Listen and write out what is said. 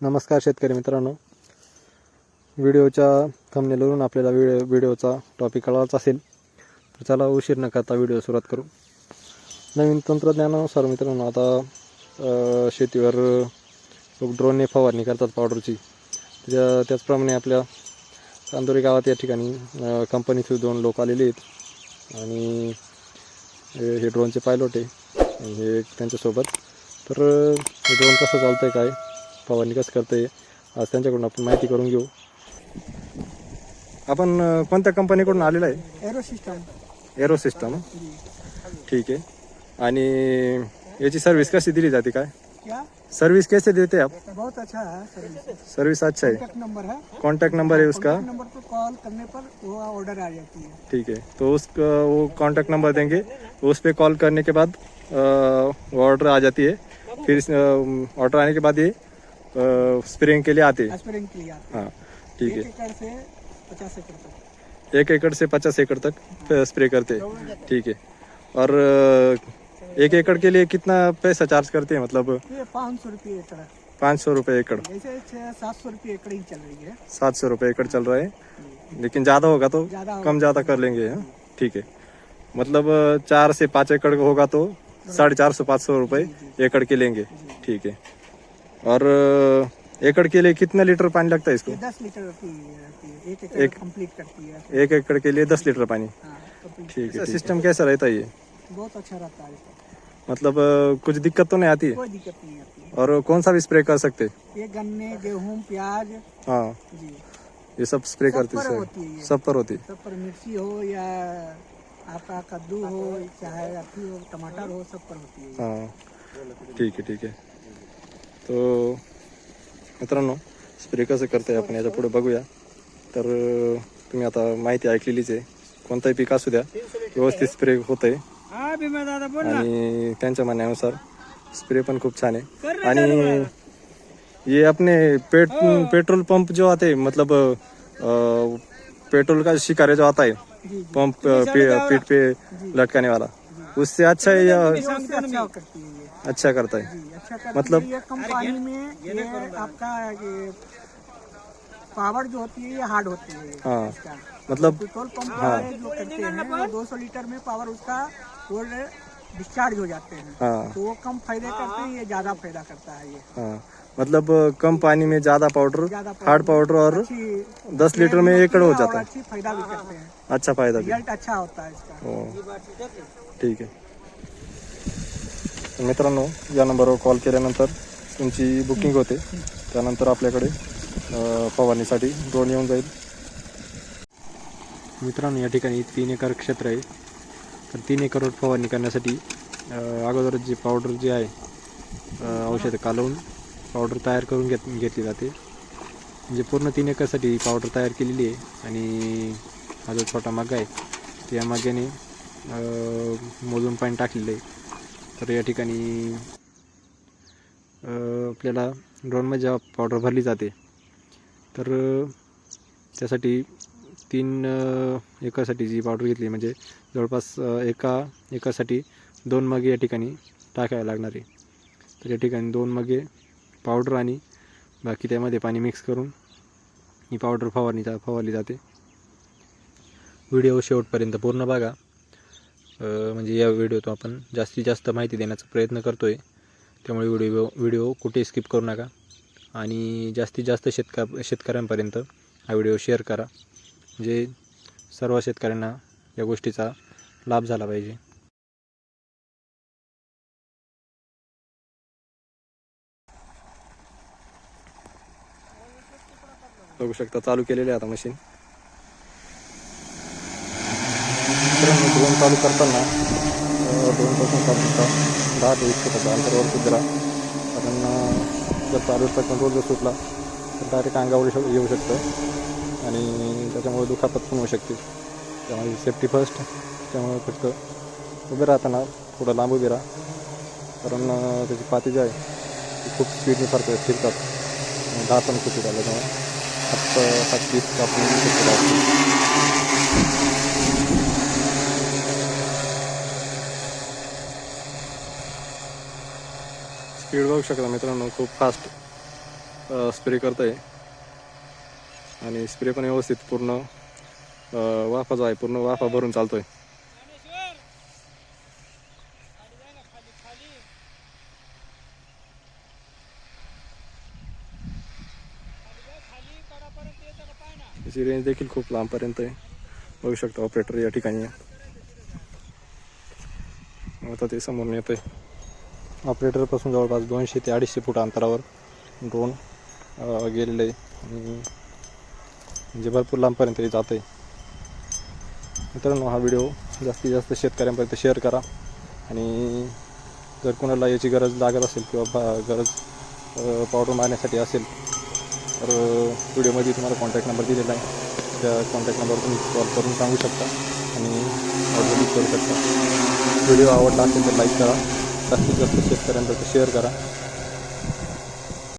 नमस्कार शेतकरी मित्रांनो. व्हिडिओच्या थंबनेलवरून आपल्याला व्हिडिओ व्हिडिओचा टॉपिक कळवायचा असेल तर चला उशीर न करता व्हिडिओ सुरुवात करू. नवीन तंत्रज्ञानानुसार मित्रांनो आता शेतीवर लोक ड्रोनने फवारणी करतात पावडरची त्या त्याचप्रमाणे आपल्या चांदोरी गावात या ठिकाणी कंपनी कंपनीचे दोन लोक आलेले आहेत. आणि हे ड्रोनचे पायलट आहे. हे त्यांच्यासोबत. तर हे ड्रोन कसं चालतं आहे काय? फवारणी कसं करते आज त्यांच्याकडून आपण माहिती करून घेऊ. आपण अ, कोणत्या कंपनीकडून आलेला आहे? एरो सिस्टम एरो सिस्टम ठीक आहे. आणि याची सर्विस कशी दिली जाते काय? क्या? सर्विस कैसे देते आप? बहुत अच्छा है सर्विस सर्विस अच्छा है. कॉन्टैक्ट नंबर है. कॉन्टैक्ट नंबर है उसका? कॉन्टैक्ट नंबर पर कॉल करने पर वो ऑर्डर आ जाती है. ठीक है. तो उस वो कॉन्टैक्ट नंबर देंगे. उस पर कॉल करने के बाद वो ऑर्डर आ जाती है. फिर ऑर्डर आने के बाद ये स्प्रेइंग के लिए आते हैं? एस्पिरिन के लिए आते हाँ। ठीक है। एक एकड़ से पचास एकड़ तक। एक एकड़ से पचास एकड़ तक स्प्रे करते हैं। ठीक है। और एक एकड़ के लिए कितना पैसा चार्ज करते हैं? मतलब पाँच सौ रुपये एकड़ पाँच सौ रुपये एकड़। सात सौ रुपये एकड़ ही चल रही है। सात सौ रुपये एकड़ चल रहा है। लेकिन ज़्यादा होगा तो कम ज़्यादा कर लेंगे हाँ? ठीक है। मतलब चार से पाँच एकड़ होगा तो साढ़े चार सौ पाँच सौ रुपये एकड़ के लेंगे। ठीक है। और एकड़ के लिए कितना लीटर पानी लगता है इसको? दस लीटर की रहती है एक एकड़ कंप्लीट करती है। एक एकड़ के लिए दस लीटर पानी? हाँ ठीक है सिस्टम कैसा रहता है ये? बहुत अच्छा रहता है मतलब कुछ दिक्कत तो नहीं आती है? कोई दिक्कत नहीं आती है। और कौन सा भी स्प्रे कर सकते? ये गन्ने गेहूँ प्याज। हाँ। जी। ये सब स्प्रे सब करते पर हैं होती है सब पर होती है। सब पर मिर्ची हो या आपका कद्दू हो चाहे हो टमाटर हो सब पर होती है। हाँ। ठीक है ठीक आहे तो मित्रांनो स्प्रे कसं करताय आपण याच्यापुढे बघूया. तर तुम्ही आता माहिती ऐकलेलीच आहे. कोणताही पीक असू द्या व्यवस्थित स्प्रे होत आहे हाँ आणि त्यांच्या म्हणण्यानुसार स्प्रे पण खूप छान आहे. आणि ये अपने पेट पेट्रोल पंप जो आते हैं, मतलब पेट्रोल का शिकारे जो आता है जी पंप अ, पे, पीठ पे लटकाने वाला उससे अच्छा है या अच्छा करती है ये। अच्छा करता है। अच्छा मतलब- कम पानी में ये आपका ये पावर जो होती है ये हार्ड होती है। हाँ। मतलब पेट्रोल पंप वाले जो करते हैं दो सौ लीटर में पावर उसका वो डिस्चार्ज हो जाते हैं। हाँ। तो वो कम फ़ायदे करते हैं ये ज़्यादा फ़ायदा करता है ये। हाँ। मतलब कम पानी में ज़्यादा पाउडर हार्ड पाउडर और दस लीटर में एकड़ हो जाता है। अच्छी फ़ायदा भी करते हैं। अच्छा फ़ायदा भी। रिज़ल्ट अच्छा होता है इसका। हो। ठीक आहे. मित्रांनो या नंबरवर कॉल केल्यानंतर तुमची बुकिंग होते. त्यानंतर आपल्याकडे फवारणीसाठी ड्रोन येऊन जाईल. मित्रांनो या ठिकाणी तीन एकर क्षेत्र आहे. तर तीन एकरवर फवारणी करण्यासाठी अगोदर जे पावडर जे आहे औषध औषधं कालवून पावडर तयार करून घेत घेतली जाते. म्हणजे पूर्ण तीन एकरसाठी पावडर तयार केलेली आहे आणि हा जो छोटा मग्गा आहे त्या मग्याने मोजून पाणी टाकलेलं आहे तर या ठिकाणी आपल्याला ड्रोनमध्ये जेव्हा पावडर भरली जाते तर त्यासाठी तीन एकासाठी एकरसाठी जी पावडर घेतली म्हणजे जवळपास एका एकरसाठी दोन मगे या ठिकाणी टाकायला लागणार आहे. तर या ठिकाणी दोन मगे पावडर आणि बाकी त्यामध्ये पाणी मिक्स करून ही पावडर फवारणी जा फवारली जाते. व्हिडिओ शेवटपर्यंत पूर्ण बघा. म्हणजे या व्हिडिओतून आपण जास्तीत जास्त माहिती देण्याचा प्रयत्न करतो आहे त्यामुळे व्हिडिओ व्हिडिओ कुठे स्किप करू नका. आणि जास्तीत जास्त शेतक शेतकऱ्यांपर्यंत हा व्हिडिओ शेअर करा. म्हणजे सर्व शेतकऱ्यांना या गोष्टीचा लाभ झाला पाहिजे. बघू शकता चालू केलेले आहे आता मशीन मित्रांनो ड्रोन चालू करताना अ, ड्रोनपासून दहा ते वीस फुटाच्या अंतरावरती जरा कारण जर चालूचा कंट्रोल जर सुटला तर डायरेक्ट अंगावर शक येऊ शकतं. आणि त्याच्यामुळे दुखापत पण होऊ शकते. त्यामुळे सेफ्टी फर्स्ट त्यामुळे फक्त उभे राहताना थोडं लांब उभे राहा. कारण त्याची पाती जी आहे ती खूप स्पीडने फार फिरतात. दहा पण खूप झालं त्यामुळे हात हात बीत कापून शकतो डायरेक्ट. स्पीड बघू शकता मित्रांनो खूप फास्ट स्प्रे करत आहे आणि स्प्रे पण व्यवस्थित पूर्ण वाफा जो आहे पूर्ण वाफा भरून चालतोय. त्याची रेंज देखील खूप लांबपर्यंत आहे. बघू शकता ऑपरेटर या ठिकाणी. आता ते समोरून येत आहे ऑपरेटरपासून जवळपास दोनशे ते अडीचशे फूट अंतरावर ड्रोन गेलेलं आहे. आणि म्हणजे भरपूर लांबपर्यंत तरी जात आहे. मित्रांनो हा व्हिडिओ जास्तीत जास्त शेतकऱ्यांपर्यंत शेअर करा. आणि जर कोणाला याची गरज लागत असेल किंवा बा- गरज पावडर मारण्यासाठी असेल तर व्हिडिओमध्ये तुम्हाला कॉन्टॅक्ट नंबर दिलेला आहे. त्या कॉन्टॅक्ट नंबरवर तुम्ही कॉल करून सांगू शकता आणि ऑर्डर करू शकता. व्हिडिओ आवडला असेल तर लाईक करा. जास्तीत जास्त शेतकऱ्यांपर्यंत शेअर करा.